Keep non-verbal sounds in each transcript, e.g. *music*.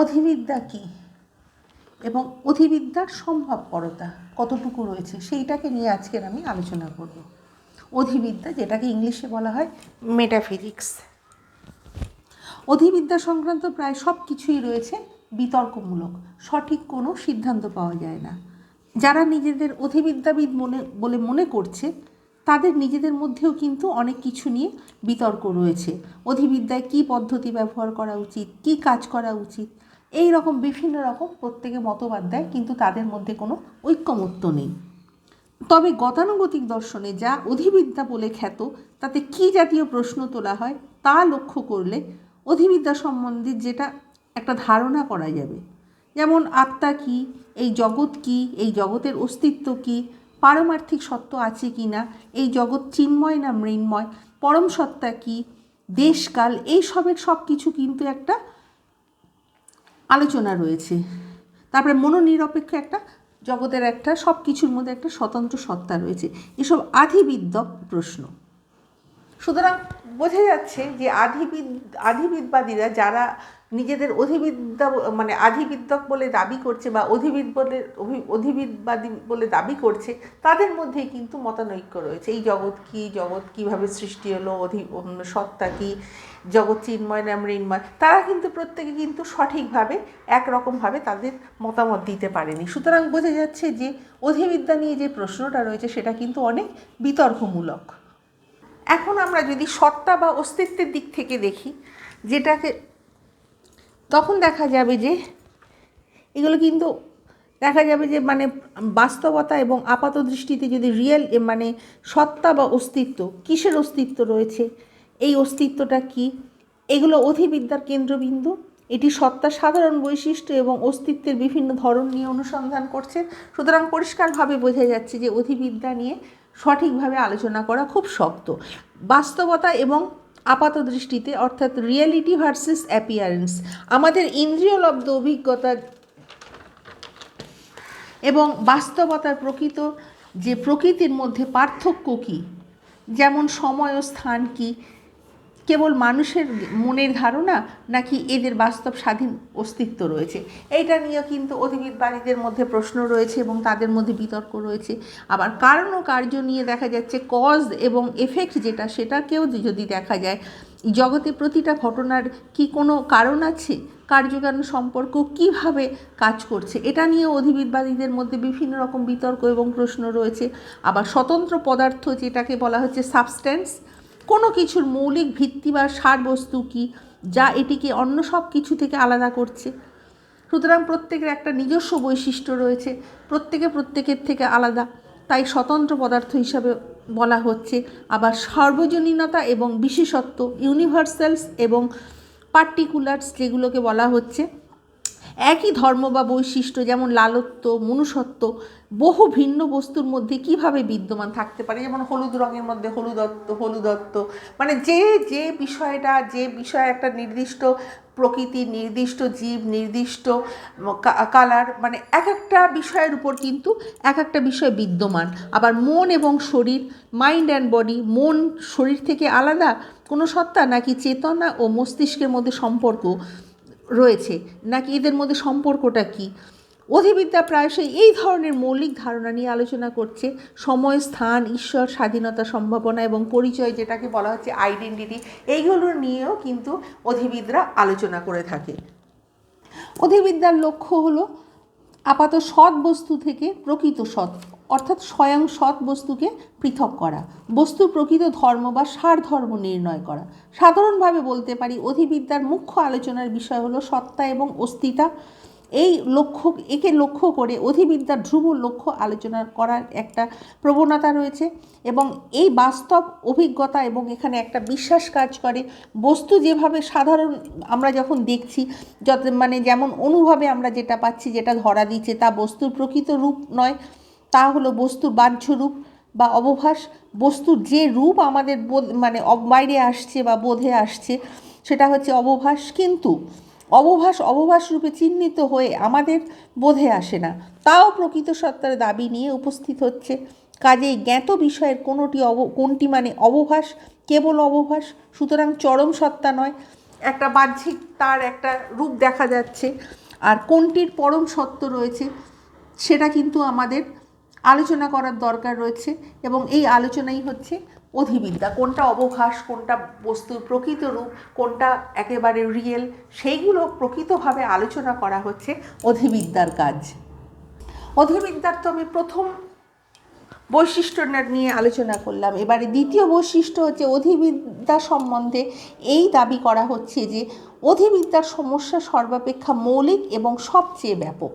অধিবিদ্যা কী? এবং অধিবিদ্যার সম্ভবপরতা কতটুকু রয়েছে? সেইটাকে নিয়ে আজকের আমি আলোচনা করব। অধিবিদ্যা, যেটাকে ইংলিশে বলা হয় মেটাফিজিক্স অধিবিদ্যা সংক্রান্ত প্রায় সব কিছুই রয়েছে বিতর্কমূলক, সঠিক কোনো সিদ্ধান্ত পাওয়া যায় না। যারা নিজেদের অধিবিদ্যাবিদ মনে, বলে মনে করছে, তাদের নিজেদের মধ্যেও কিন্তু অনেক কিছু নিয়ে বিতর্ক রয়েছে। অধিবিদ্যায় কী পদ্ধতি ব্যবহার করা উচিত? কী কাজ করা উচিত? এই রকম বিভিন্ন রকম প্রত্যেকে মতবাদ দেয়, কিন্তু তাদের মধ্যে কোনো ঐক্যমত্য নেই। তবে গতানুগতিক দর্শনে যা অধিবিদ্যা বলে খ্যাত, তাতে কী জাতীয় প্রশ্ন তোলা হয় তা লক্ষ্য করলে অধিবিদ্যা সম্বন্ধে যেটা একটা ধারণা করা যাবে। যেমন আত্মা কী, এই জগৎ কী, এই জগতের অস্তিত্ব কী, পারমার্থিক সত্য আছে কি না, এই জগৎ চিন্ময় না মৃন্ময়, পরম সত্তা কি, দেশকাল, এইসবের সব কিছু কিন্তু একটা আলোচনা রয়েছে। তারপরে মনোনিরপেক্ষ একটা জগতের একটা সব কিছুর মধ্যে একটা স্বতন্ত্র সত্তা রয়েছে। এসব আধিবিদ্যক প্রশ্ন। সুতরাং বোঝা যাচ্ছে যে আধিবিদ, আধিবিদবাদীরা যারা নিজেদের অধিবিদ্যা মানে আধিবিদ্যক বলে দাবি করছে বা অধিবিদ বলে অধিবিদবাদী বলে দাবি করছে, তাদের মধ্যে কিন্তু মতানৈক্য রয়েছে। এই জগৎ কী, জগৎ কীভাবে সৃষ্টি হলো, অধি সত্তা কী, জগৎ চিন্ময় না মৃন্ময়, তারা কিন্তু প্রত্যেকে কিন্তু সঠিকভাবে, একরকমভাবে তাদের মতামত দিতে পারেনি। সুতরাং বোঝা যাচ্ছে যে অধিবিদ্যা নিয়ে যে প্রশ্নটা রয়েছে, সেটা কিন্তু অনেক বিতর্কমূলক। এখন আমরা যদি সত্তা বা অস্তিত্বের দিক থেকে দেখি, যেটাকে তখন দেখা যাবে যে এগুলো কিন্তু দেখা যাবে যে মানে বাস্তবতা এবং আপাত দৃষ্টিতে যদি রিয়েল মানে সত্তা বা অস্তিত্ব, কিসের অস্তিত্ব রয়েছে, এই অস্তিত্বটা কি? এগুলো অধিবিদ্যার কেন্দ্রবিন্দু। এটি সত্তার সাধারণ বৈশিষ্ট্য এবং অস্তিত্বের বিভিন্ন ধরন নিয়ে অনুসন্ধান করছে। সুতরাং পরিষ্কারভাবে বোঝা যাচ্ছে যে অধিবিদ্যা নিয়ে সঠিকভাবে আলোচনা করা খুব শক্ত। বাস্তবতা এবং আপাত দৃষ্টিতে অর্থাৎ রিয়েলিটি ভার্সেস অ্যাপিয়ারেন্স, আমাদের ইন্দ্রিয়লব্ধ অভিজ্ঞতা এবং বাস্তবতার প্রকৃত যে প্রকৃতির মধ্যে পার্থক্য কী? যেমন সময় ও স্থান কী? কেবল মানুষের মনের ধারণা নাকি এদের বাস্তব স্বাধীন অস্তিত্ব রয়েছে? এইটা নিয়ে কিন্তু অধিবিদবাদীদের মধ্যে প্রশ্ন রয়েছে এবং তাদের মধ্যে বিতর্ক রয়েছে। আবার কারণ ও কার্য নিয়ে দেখা যাচ্ছে কজ এবং এফেক্ট যেটা, সেটাকেও যদি দেখা যায়, জগতে প্রতিটা ঘটনার কি কোনো কারণ আছে? কার্যকারণ সম্পর্ক কীভাবে কাজ করছে? এটা নিয়ে অধিবিদবাদীদের মধ্যে বিভিন্ন রকম বিতর্ক এবং প্রশ্ন রয়েছে। আবার স্বতন্ত্র পদার্থ যেটাকে বলা হচ্ছে সাবস্ট্যান্স কোনো কিছুর মৌলিক ভিত্তি বা সারবস্তু কী যা এটিকে অন্য সব কিছু থেকে আলাদা করছে? সুতরাং প্রত্যেকের একটা নিজস্ব বৈশিষ্ট্য রয়েছে, প্রত্যেকে প্রত্যেকের থেকে আলাদা। তাই স্বতন্ত্র পদার্থ হিসাবে বলা হচ্ছে আবার সার্বজনীনতা এবং বিশেষত্ব ইউনিভার্সালস এবং পার্টিকুলার্স যেগুলোকে বলা হচ্ছে। একই ধর্ম বা বৈশিষ্ট্য, যেমন লালত্ব, মনুষ্যত্ব, বহু ভিন্ন বস্তুর মধ্যে কীভাবে বিদ্যমান থাকতে পারে? যেমন হলুদ রঙের মধ্যে হলুদত্ব হলুদত্ব। মানে যে যে বিষয়টা, যে বিষয় একটা নির্দিষ্ট প্রকৃতি, নির্দিষ্ট জীব, নির্দিষ্ট কালার মানে এক একটা বিষয়ের উপর কিন্তু এক একটা বিষয় বিদ্যমান। আবার মন এবং শরীর মাইন্ড অ্যান্ড বডি মন, শরীর থেকে আলাদা। কোনো সত্তা নাকি চেতনা ও মস্তিষ্কের মধ্যে সম্পর্ক রয়েছে, নাকি এদের মধ্যে সম্পর্কটা কি? অধিবিদ্যা প্রায়শই এই ধরনের মৌলিক ধারণা নিয়ে আলোচনা করছে। সময়, স্থান, ঈশ্বর, স্বাধীনতা সম্ভাবনা এবং পরিচয় যেটাকে বলা হচ্ছে আইডেন্টিটি এইগুলো নিয়েও কিন্তু অধিবিদরা আলোচনা করে থাকে। অধিবিদ্যার লক্ষ্য হলো আপাত সৎ বস্তু থেকে প্রকৃত সৎ অর্থাৎ স্বয়ং সৎ বস্তুকে পৃথক করা, বস্তুর প্রকৃত ধর্ম বা সার ধর্ম নির্ণয় করা। সাধারণভাবে বলতে পারি অধিবিদ্যার মুখ্য আলোচনার বিষয় হলো সত্তা এবং অস্তিতা এই লক্ষ্য, একে লক্ষ্য করে অধিবিদ্যার ধ্রুব লক্ষ্য আলোচনা করার একটা প্রবণতা রয়েছে এবং এই বাস্তব অভিজ্ঞতা এবং এখানে একটা বিশ্বাস কাজ করে। বস্তু যেভাবে সাধারণ আমরা যখন দেখছি, যত মানে যেমন অনুভবে আমরা যেটা পাচ্ছি, যেটা ধরা দিচ্ছে, তা বস্তুর প্রকৃত রূপ নয়। তা হলো বস্তুর বাহ্য রূপ বা অবভাস। বস্তুর যে রূপ আমাদের মানে বাইরে আসছে বা বোধে আসছে, সেটা হচ্ছে অবভাস। কিন্তু অবভাস অবভাস রূপে চিহ্নিত হয়ে আমাদের বোধে আসে না। তাও প্রকৃত সত্তার দাবি নিয়ে উপস্থিত হচ্ছে। কাজেই জ্ঞাত বিষয়ের কোনোটি অব কোনটি মানে অবভাস, কেবল অবভাস, সুতরাং চরম সত্তা নয়। একটা বাহ্যিক তার একটা রূপ দেখা যাচ্ছে। আর কোনটির পরম সত্য রয়েছে, সেটা কিন্তু আমাদের আলোচনা করার দরকার রয়েছে এবং এই আলোচনাই হচ্ছে অধিবিদ্যা। কোনটা অবকাশ, কোনটা বস্তুর প্রকৃত রূপ, কোনটা একেবারে রিয়েল সেইগুলো প্রকৃতভাবে আলোচনা করা হচ্ছে অধিবিদ্যার কাজ। অধিবিদ্যার তো আমি প্রথম বৈশিষ্ট্যটা নিয়ে আলোচনা করলাম। এবারে দ্বিতীয় বৈশিষ্ট্য হচ্ছে অধিবিদ্যা সম্বন্ধে এই দাবি করা হচ্ছে যে অধিবিদ্যার সমস্যা সর্বাপেক্ষা মৌলিক এবং সবচেয়ে ব্যাপক।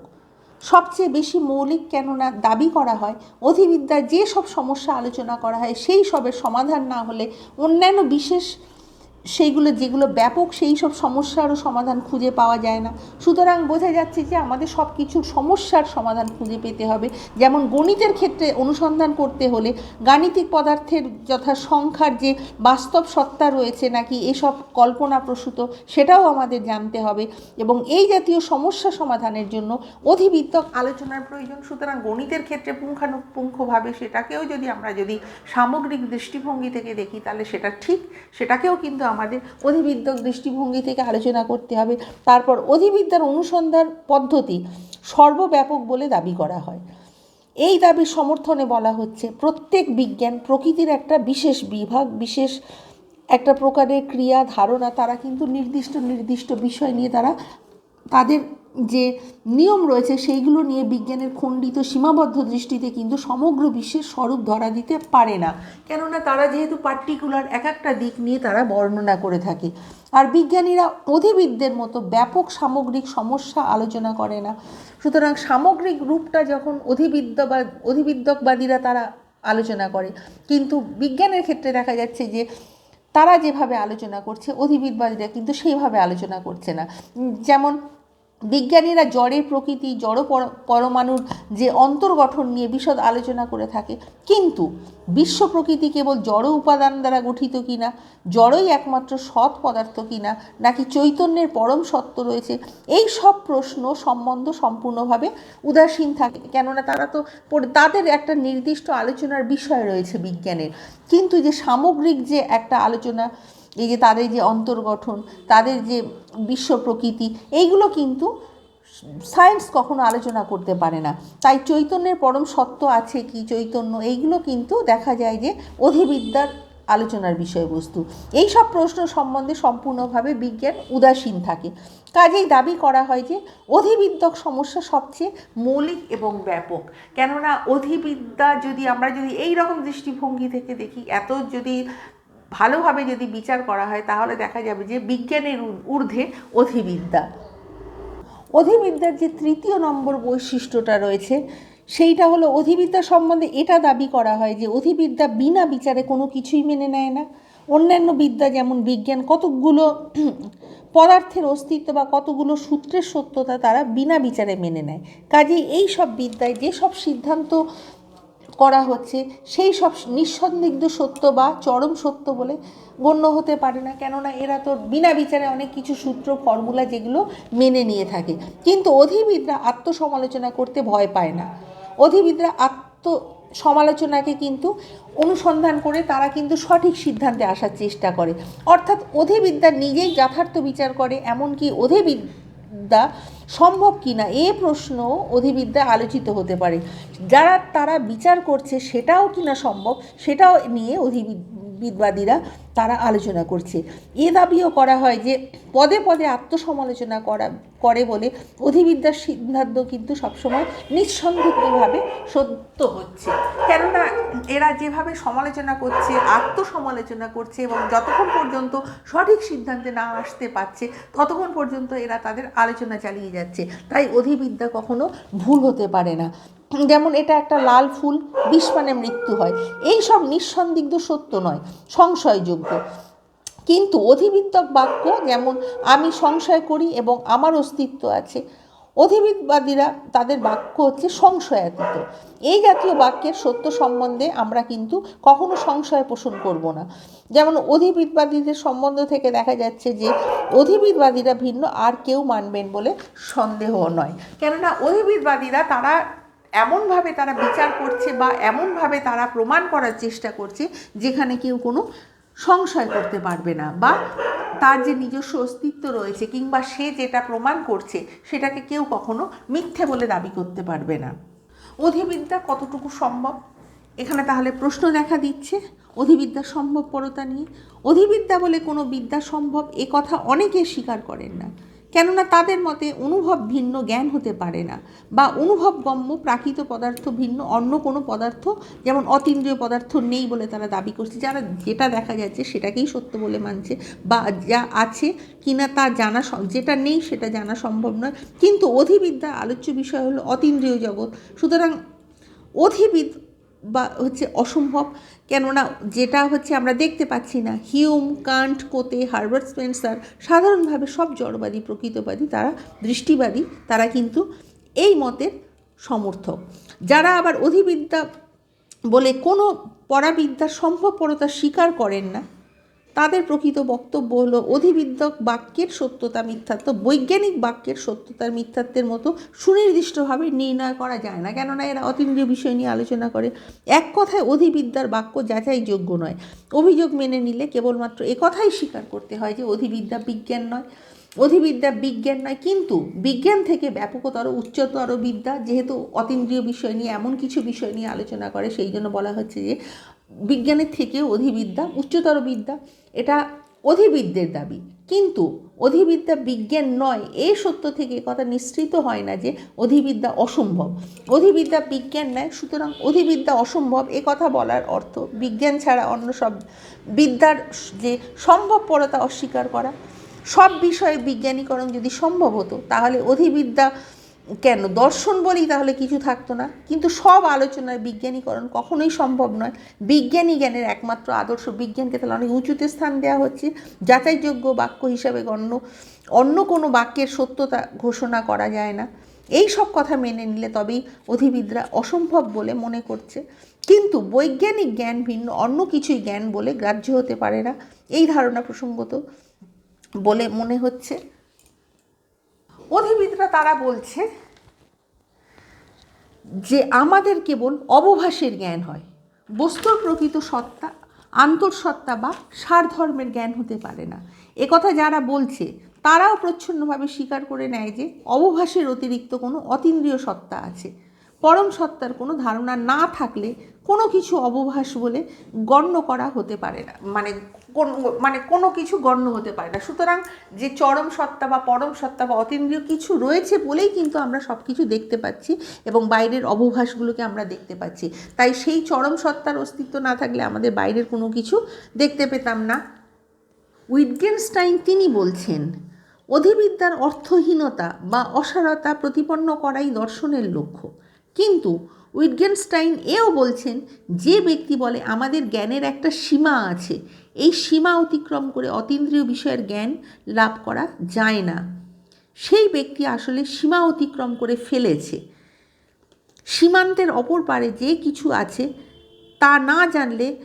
সবচেয়ে বেশি মৌলিক কেননা দাবি করা হয় অধিবিদ্যার যে সব সমস্যা আলোচনা করা হয়, সেই সবের সমাধান না হলে অন্যান্য বিশেষ সেইগুলো যেগুলো ব্যাপক, সেই সব সমস্যারও সমাধান খুঁজে পাওয়া যায় না। সুতরাং বোঝা যাচ্ছে যে আমাদের সব কিছুর সমস্যার সমাধান খুঁজে পেতে হবে। যেমন গণিতের ক্ষেত্রে অনুসন্ধান করতে হলে গাণিতিক পদার্থের যথা সংখ্যার যে বাস্তব সত্তা রয়েছে নাকি এসব কল্পনাপ্রসূত সেটাও আমাদের জানতে হবে। এবং এই জাতীয় সমস্যা সমাধানের জন্য অধিবিদ্যক আলোচনার প্রয়োজন। সুতরাং গণিতের ক্ষেত্রে পুঙ্খানুপুঙ্খভাবে সেটাকেও যদি আমরা যদি সামগ্রিক দৃষ্টিভঙ্গি থেকে দেখি, তাহলে সেটা ঠিক। সেটাকেও কিন্তু আমাদের অধিবিদ্যক দৃষ্টিভঙ্গি থেকে আলোচনা করতে হবে। তারপর অধিবিদ্যার অনুসন্ধান পদ্ধতি সর্বব্যাপক বলে দাবি করা হয়। এই দাবির সমর্থনে বলা হচ্ছে, প্রত্যেক বিজ্ঞান প্রকৃতির একটা বিশেষ বিভাগ, বিশেষ একটা প্রকারের ক্রিয়া, ধারণা, তারা কিন্তু নির্দিষ্ট নির্দিষ্ট বিষয় নিয়ে তারা তাদের যে নিয়ম রয়েছে সেইগুলো নিয়ে বিজ্ঞানের খণ্ডিত সীমাবদ্ধ দৃষ্টিতে কিন্তু সমগ্র বিশ্বের স্বরূপ ধরা দিতে পারে না। কেননা তারা যেহেতু পার্টিকুলার এক একটা দিক নিয়ে তারা বর্ণনা করে থাকে। আর বিজ্ঞানীরা অধিবিদদের মতো ব্যাপক সামগ্রিক সমস্যা আলোচনা করে না। সুতরাং সামগ্রিক রূপটা যখন অধিবিদ্যা বা অধিবিদ্যকবাদীরা তারা আলোচনা করে, কিন্তু বিজ্ঞানের ক্ষেত্রে দেখা যাচ্ছে যে তারা যেভাবে আলোচনা করছে, অধিবিদবাদীরা কিন্তু সেইভাবে আলোচনা করছে না। যেমন বিজ্ঞানীরা জড়ের প্রকৃতি জড় পরমাণুর যে অন্তর্গঠন নিয়ে বিশদ আলোচনা করে থাকে। কিন্তু বিশ্ব প্রকৃতি কেবল জড় উপাদান দ্বারা গঠিত কিনা জড়ই একমাত্র সৎ পদার্থ কিনা, নাকি চৈতন্যের পরম সত্য রয়েছে, এই সব প্রশ্ন সম্বন্ধ সম্পূর্ণভাবে উদাসীন থাকে। কেননা তারা তো তাদের একটা নির্দিষ্ট আলোচনার বিষয় রয়েছে বিজ্ঞানের। কিন্তু যে সামগ্রিক যে একটা আলোচনা এই যে তাদের যে অন্তর্গঠন, তাদের যে বিশ্ব প্রকৃতি, এইগুলো কিন্তু সায়েন্স কখনো আলোচনা করতে পারে না। তাই চৈতন্যের পরম সত্য আছে কি চৈতন্য? এইগুলো কিন্তু দেখা যায় যে অধিবিদ্যার আলোচনার বিষয়বস্তু। এই সব প্রশ্ন সম্বন্ধে সম্পূর্ণভাবে বিজ্ঞান উদাসীন থাকে। কাজেই দাবি করা হয় যে অধিবিদ্যক সমস্যা সবচেয়ে মৌলিক এবং ব্যাপক। কেননা অধিবিদ্যা যদি আমরা যদি এই রকম দৃষ্টিভঙ্গি থেকে দেখি, এত যদি ভালোভাবে যদি বিচার করা হয়, তাহলে দেখা যাবে যে বিজ্ঞানের ঊর্ধ্বে অধিবিদ্যা। অধিবিদ্যার যে তৃতীয় নম্বর বৈশিষ্ট্যটা রয়েছে, সেইটা হলো অধিবিদ্যা সম্বন্ধে এটা দাবি করা হয় যে অধিবিদ্যা বিনা বিচারে কোনো কিছুই মেনে নেয় না। অন্যান্য বিদ্যা যেমন বিজ্ঞান, কতকগুলো *clears throat* পদার্থের অস্তিত্ব বা কতগুলো সূত্রের সত্যতা তারা বিনা বিচারে মেনে নেয়। কাজেই এই সব বিদ্যায় যেসব সিদ্ধান্ত করা হচ্ছে, সেই সব নিঃসন্দিগ্ধ সত্য বা চরম সত্য বলে গণ্য হতে পারে না। কেননা এরা তো বিনা বিচারে অনেক কিছু সূত্র, ফর্মুলা যেগুলো মেনে নিয়ে থাকে। কিন্তু অধিবিদরা আত্মসমালোচনা করতে ভয় পায় না। অধিবিদরা আত্ম সমালোচনাকে কিন্তু অনুসন্ধান করে তারা কিন্তু সঠিক সিদ্ধান্তে আসার চেষ্টা করে। অর্থাৎ অধিবিদ্যা নিজেই যথার্থ বিচার করে, এমনকি অধিবিদ্যা সম্ভব কি না এ প্রশ্ন অধিবিদ্যা আলোচিত হতে পারে। যারা তারা বিচার করছে সেটাও কি না সম্ভব, সেটাও নিয়ে অধিবিদবাদীরা তারা আলোচনা করছে। এ দাবিও করা হয় যে, পদে পদে আত্মসমালোচনা করা, করে বলে অধিবিদ্যার সিদ্ধান্ত কিন্তু সবসময় নিঃসন্দিগ্ধভাবে সত্য হচ্ছে। কেননা এরা যেভাবে সমালোচনা করছে, আত্মসমালোচনা করছে এবং যতক্ষণ পর্যন্ত সঠিক সিদ্ধান্তে না আসতে পারছে, ততক্ষণ পর্যন্ত এরা তাদের আলোচনা চালিয়ে যাচ্ছে। তাই অধিবিদ্যা কখনো ভুল হতে পারে না। যেমন এটা একটা লাল ফুল, বিষ মানে মৃত্যু হয়। এই সব নিঃসন্দিগ্ধ সত্য নয়, সংশয়যোগ্য। কিন্তু অধিবিদ্যক বাক্য যেমন, আমি সংশয় করি এবং আমার অস্তিত্ব আছে। অধিবিদবাদীরা তাদের বাক্য হচ্ছে সংশয়াতীত। এই জাতীয় বাক্যের সত্য সম্বন্ধে আমরা কিন্তু কখনো সংশয় পোষণ করব না। যেমন অধিবিদবাদীদের সম্বন্ধ থেকে দেখা যাচ্ছে যে অধিবিদবাদীরা ভিন্ন, আর কেউ মানবেন বলে সন্দেহ নয়। কেননা অধিবিদবাদীরা তারা এমনভাবে তারা বিচার করছে বা এমনভাবে তারা প্রমাণ করার চেষ্টা করছে যেখানে কেউ কোনো সংশয় করতে পারবে না বা তার যে নিজস্ব অস্তিত্ব রয়েছে কিংবা সে যেটা প্রমাণ করছে সেটাকে কেউ কখনো মিথ্যে বলে দাবি করতে পারবে না। অধিবিদ্যা কতটুকু সম্ভব? এখানে তাহলে প্রশ্ন দেখা দিচ্ছে, অধিবিদ্যা সম্ভবপরতা নিয়ে। অধিবিদ্যা বলে কোনো বিদ্যা সম্ভব এ কথা অনেকে স্বীকার করেন না। কেননা তাদের মতে অনুভব ভিন্ন, জ্ঞান হতে পারে না বা অনুভবগম্য প্রাকৃত পদার্থ ভিন্ন, অন্য কোনো পদার্থ যেমন অতীন্দ্রিয় পদার্থ নেই বলে তারা দাবি করছে। যারা যেটা দেখা যাচ্ছে সেটাকেই সত্য বলে মানছে বা যা আছে কিনা তা জানা যেটা নেই সেটা জানা সম্ভব নয়। কিন্তু অধিবিদ্যা আলোচ্য বিষয় হলো অতীন্দ্রিয় জগৎ। সুতরাং অধিবিদ বা হচ্ছে অসম্ভব, কেননা যেটা হচ্ছে আমরা দেখতে পাচ্ছি না, Hume, Kant, Comte, Herbert Spencer সাধারণভাবে সব জড়বাদী, প্রকৃতবাদী, তারা দৃষ্টিবাদী, তারা কিন্তু এই মতের সমর্থক। যারা আবার অধিবিদ্যা বলে কোনো পরাবিদ্যার সম্ভবপরতা স্বীকার করেন না তাদের প্রকৃত বক্তব্য হলো অধিবিদ্যক বাক্যের সত্যতা মিথ্যাত্ব বৈজ্ঞানিক বাক্যের সত্যতার মিথ্যাত্বের মতো সুনির্দিষ্টভাবে নির্ণয় করা যায় না। কেননা এরা অতীন্দ্রিয় বিষয় নিয়ে আলোচনা করে। এক কথায় অধিবিদ্যার বাক্য যাচাইযোগ্য নয়। অভিযোগ মেনে নিলে কেবলমাত্র একথাই স্বীকার করতে হয় যে অধিবিদ্যা বিজ্ঞান নয়। অধিবিদ্যা বিজ্ঞান নয়, কিন্তু বিজ্ঞান থেকে ব্যাপকতর উচ্চতর বিদ্যা যেহেতু অতীন্দ্রিয় বিষয় নিয়ে এমন কিছু বিষয় নিয়ে আলোচনা করে, সেই জন্য বলা হচ্ছে যে বিজ্ঞানের থেকেও অধিবিদ্যা, উচ্চতর বিদ্যা, এটা অধিবিদ্যের দাবি। কিন্তু অধিবিদ্যা বিজ্ঞান নয় এই সত্য থেকে এ কথা নিশ্চিত হয় না যে অধিবিদ্যা অসম্ভব। অধিবিদ্যা বিজ্ঞান নয়, সুতরাং অধিবিদ্যা অসম্ভব এ কথা বলার অর্থ বিজ্ঞান ছাড়া অন্য সব বিদ্যার যে সম্ভবপরতা অস্বীকার করা। সব বিষয়ে বিজ্ঞানীকরণ যদি সম্ভব হতো, তাহলে অধিবিদ্যা কেন? দর্শন বলেই তাহলে কিছু থাকতো না। কিন্তু সব আলোচনায় বিজ্ঞানীকরণ কখনোই সম্ভব নয়। বিজ্ঞানী জ্ঞানের একমাত্র আদর্শ বিজ্ঞানকে তাহলে অনেক উঁচুতে স্থান দেওয়া হচ্ছে। যাচাইযোগ্য বাক্য হিসাবে গণ্য। অন্য কোনো বাক্যের সত্যতা ঘোষণা করা যায় না। এই সব কথা মেনে নিলে তবেই অধিবিদরা অসম্ভব বলে মনে করছে। কিন্তু বৈজ্ঞানিক জ্ঞান ভিন্ন, অন্য কিছুই জ্ঞান বলে গ্রাহ্য হতে পারে না। এই ধারণা প্রসঙ্গত বলে মনে হচ্ছে। অধিবিদরা তারা বলছে যে আমাদের কেবল অবভাসের জ্ঞান হয়। বস্তুর প্রকৃত সত্তা আন্তঃসত্তা বা সারধর্মের জ্ঞান হতে পারে না। একথা যারা বলছে, তারাও প্রচ্ছন্নভাবে স্বীকার করে নেয় যে অবভাসের অতিরিক্ত কোনো অতীন্দ্রিয় সত্তা আছে। পরম সত্তার কোনো ধারণা না থাকলে কোনো কিছু অবভাস বলে গণ্য করা হতে পারে না। মানে কোন মানে কোনো কিছু গণ্য হতে পারে না। সুতরাং যে চরম সত্তা বা পরম সত্তা বা অতীন্দ্রিয় কিছু রয়েছে বলেই কিন্তু আমরা সব কিছু দেখতে পাচ্ছি এবং বাইরের অবভাসগুলোকে আমরা দেখতে পাচ্ছি। তাই সেই চরম সত্তার অস্তিত্ব না থাকলে আমাদের বাইরের কোনো কিছু দেখতে পেতাম না। উইটগেনস্টাইন তিনি বলছেন, অধিবিদ্যার অর্থহীনতা বা অসারতা প্রতিপন্ন করাই দর্শনের লক্ষ্য। কিন্তু উইটগেনস্টাইন এও বলছেন, যে ব্যক্তি বলে আমাদের জ্ঞানের একটা সীমা আছে এই সীমা অতিক্রম করে অতীন্দ্রিয় বিষয়ের জ্ঞান লাভ করা যায় না। সেই ব্যক্তি আসলে সীমা অতিক্রম করে ফেলেছে। সীমান্তের অপর পারে যে কিছু আছে তা না জানলে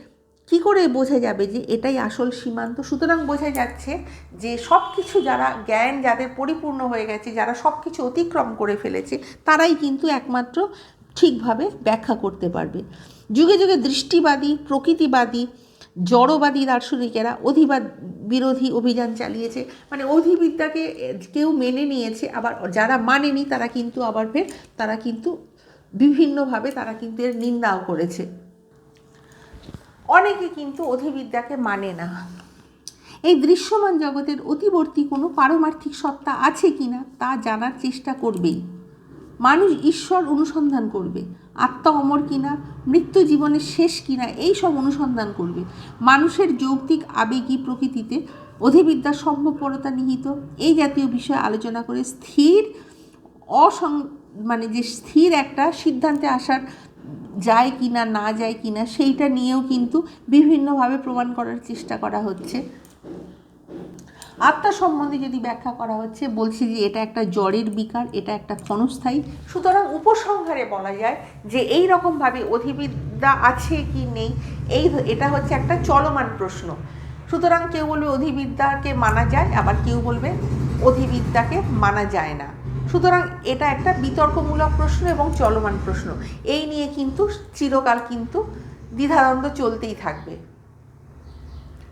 কি করে বোঝা যাবে যে এটাই আসল সীমান্ত? সুতরাং বোঝা যাচ্ছে যে সব কিছু যারা জ্ঞান যাদের পরিপূর্ণ হয়ে গেছে, যারা সব কিছু অতিক্রম করে ফেলেছে, তারাই কিন্তু একমাত্র ঠিকভাবে ব্যাখ্যা করতে পারবে। যুগে যুগে দৃষ্টিবাদী, প্রকৃতিবাদী জড়বাদী দার্শনিকেরা অধিবাদ বিরোধী অভিযান চালিয়েছে। মানে অধিবিদ্যাকে কেউ মেনে নিয়েছে, আবার যারা মানেনি তারা কিন্তু আবার ফের, তারা কিন্তু বিভিন্নভাবে তারা কিন্তু এর নিন্দাও করেছে। অনেকে কিন্তু অধিবিদ্যাকে মানে না। এই দৃশ্যমান জগতের অতিবর্তী কোনো পারমার্থিক সত্তা আছে কিনা তা জানার চেষ্টা করবেই। মানুষ ঈশ্বর অনুসন্ধান করবে। আত্মা অমর কিনা, মৃত্যু জীবনের শেষ কিনা, এই সব অনুসন্ধান করবে। মানুষের যৌক্তিক আবেগী প্রকৃতিতে অধিবিদ্যার সম্ভবপরতা নিহিত। এই জাতীয় বিষয়ে আলোচনা করে স্থির, অসং মানে যে স্থির একটা সিদ্ধান্তে আসার যায় কি না না যায় কি না সেইটা নিয়েও কিন্তু বিভিন্নভাবে প্রমাণ করার চেষ্টা করা হচ্ছে। আত্মা সম্বন্ধে যদি ব্যাখ্যা করা হচ্ছে, বলছি যে এটা একটা জ্বরের বিকার, এটা একটা ক্ষণস্থায়ী। সুতরাং উপসংহারে বলা যায় যে এই রকমভাবে অধিবিদ্যা আছে কি নেই, এই এটা হচ্ছে একটা চলমান প্রশ্ন। সুতরাং কেউ বলবে অধিবিদ্যাকে মানা যায়, আবার কেউ বলবে অধিবিদ্যাকে মানা যায় না। সুতরাং এটা একটা বিতর্কমূলক প্রশ্ন এবং চলমান প্রশ্ন। এই নিয়ে কিন্তু চিরকাল কিন্তু দ্বিধাদ্বন্দ্ব চলতেই থাকবে।